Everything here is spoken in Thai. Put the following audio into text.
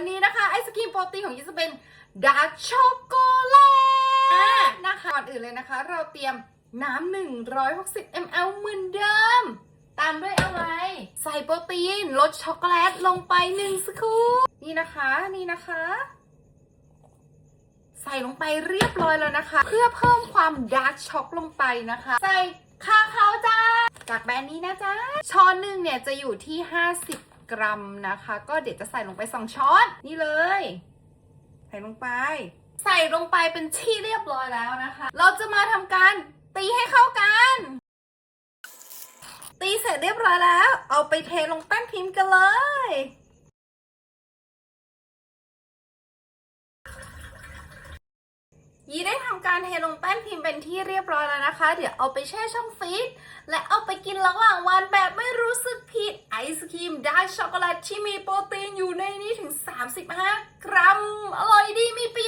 วันนี้นะคะไอศครีมโปรตีนของยี่จะเป็นดาร์กช็อกโกแลตนะคะก่อนอื่นเลยนะคะ เราเตรียมน้ำ160 ml เหมือนเดิม ตามด้วยอะไร ใส่โปรตีนลดช็อกโกแลตลงไป1สกู๊ปนี่นะคะนี่นะคะ ใส่ลงไปเรียบร้อยแล้วนะคะ เพื่อเพิ่มความดาร์กช็อกลงไปนะคะ ใส่คาคาวจ้าจากแบรนด์นี้นะจ๊ะช้อนหนึ่งเนี่ยจะอยู่ที่ 50 กรัมนะคะ ก็เดี๋ยวจะใส่ลงไป 2 ช้อน นี่เลย ใส่ลงไป ใส่ลงไปเป็นที่เรียบร้อยแล้วนะคะ เราจะมาทำการตีให้เข้ากัน ตีเสร็จเรียบร้อยแล้ว เอาไปเทลงแป้นพิมพ์กันเลยยีได้ทำการเทลงแป้นพิมพ์เป็นที่เรียบร้อยแล้วนะคะ เดี๋ยวเอาไปแช่ช่องฟรีซและเอาไปกินระหว่างวันแบบไม่รู้ ช็อกโกแลตที่มีโปรตีนอยู่ในนี้ถึง 35 กรัม อร่อยดีมีประโย